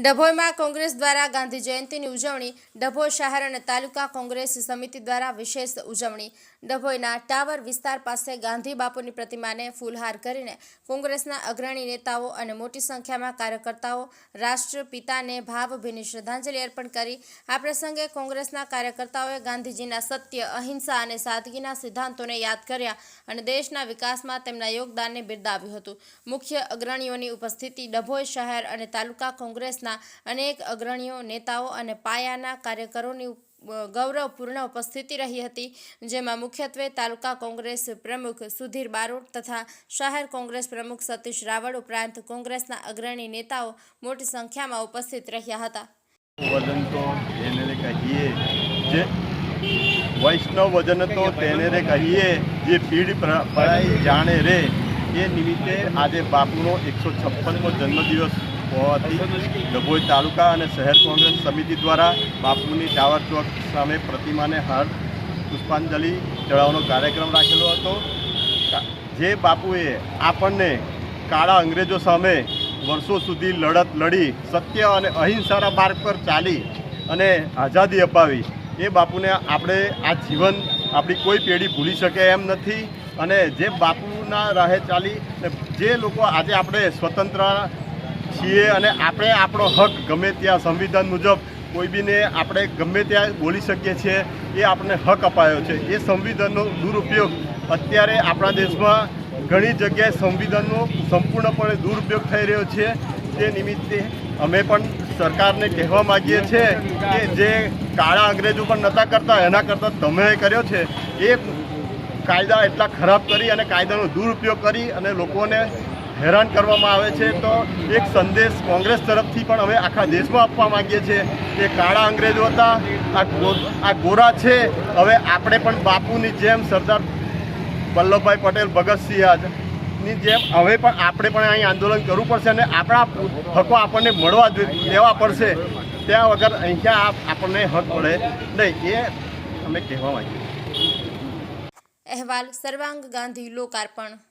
ડભોઈમાં કોંગ્રેસ દ્વારા ગાંધી જયંતિની ઉજવણી, ડભોઈ શહેર અને તાલુકા કોંગ્રેસ સમિતિ દ્વારા વિશેષ ઉજવણી. ડભોઈના ટાવર વિસ્તાર પાસે ગાંધી બાપુની પ્રતિમાને ફૂલહાર કરીને કોંગ્રેસના અગ્રણી નેતાઓ અને મોટી સંખ્યામાં કાર્યકર્તાઓ રાષ્ટ્રપિતાને ભાવભીની શ્રદ્ધાંજલિ અર્પણ કરી. આ પ્રસંગે કોંગ્રેસના કાર્યકર્તાઓએ ગાંધીજીના સત્ય, અહિંસા અને સાદગીના સિદ્ધાંતોને યાદ કર્યા અને દેશના વિકાસમાં તેમના યોગદાનને બિરદાવ્યું હતું. મુખ્ય અગ્રણીઓની ઉપસ્થિતિ ડભોઈ શહેર અને તાલુકા કોંગ્રેસના અનેક અગ્રણીઓ, નેતાઓ અને પાયાના કાર્યકરોની ગૌરવપૂર્ણ ઉપસ્થિતિ રહી હતી, જેમાં મુખ્યત્વે તાલુકા કોંગ્રેસ પ્રમુખ સુધીર બારોટ તથા શહેર કોંગ્રેસ પ્રમુખ સતીશ રાવળ ઉપરાંત કોંગ્રેસના અગ્રણી નેતાઓ મોટી સંખ્યામાં ઉપસ્થિત રહ્યા હતા. વજન તો તેને કહીએ, જે વૈષ્ણવ વજન તો તેને રે કહીએ, જે પીઢ પડાય જાણે રે, એ નિમિત્તે આજે બાપુનો એકસો છપ્પનમો જન્મદિવસ હોવાથી ડભોઈ તાલુકા અને શહેર કોંગ્રેસ સમિતિ દ્વારા બાપુની ટાવર ચોક સામે પ્રતિમાને હાર, પુષ્પાંજલિ ચડાવવાનો કાર્યક્રમ રાખેલો હતો. જે બાપુએ આપણને કાળા અંગ્રેજો સામે વર્ષો સુધી લડત લડી, સત્ય અને અહિંસાના માર્ગ પર ચાલી અને આઝાદી અપાવી, એ બાપુને આપણે આ જીવન આપણી કોઈ પેઢી ભૂલી શકે એમ નથી. અને જે બાપુના રાહે ચાલી જે લોકો આજે આપણે સ્વતંત્ર છીએ અને આપણે આપણો હક ગમે ત્યાં સંવિધાન મુજબ કોઈ બીને આપણે ગમે ત્યાં બોલી શકીએ છીએ, એ આપણને હક અપાયો છે. એ સંવિધાનનો દુરુપયોગ અત્યારે આપણા દેશમાં ઘણી જગ્યાએ સંવિધાનનો સંપૂર્ણપણે દુરુપયોગ થઈ રહ્યો છે. તે નિમિત્તે અમે પણ સરકારને કહેવા માગીએ છીએ કે જે કાળા અંગ્રેજો પણ નહોતા કરતા, એના કરતાં તમે કર્યો છે. એ કાયદા એટલા ખરાબ કરી અને કાયદાનો દુરુપયોગ કરી અને લોકોને હેરાન કરવામાં આવે છે તો એક સંદેશ કોંગ્રેસ તરફથી પણ અમે આખા દેશમાં આપવા માંગીએ છીએ કે કાળા અંગ્રેજો હતા, આ આ ગોરા છે, હવે આપણે પણ બાપુની જેમ સરદાર વલ્લભભાઈ પટેલ, ભગતસિંહની જેમ હવે પણ આપણે પણ અહીં આંદોલન કરવું પડશે અને આપણા હકો આપણને મળવા જોઈએ લેવા પડશે. ત્યાં વગર અહીંયા આપ- આપણને હક મળે નહીં, એ અમે કહેવા માગીએ અહેવાલ સર્વાંગ ગાંધી લોકાર્પણ.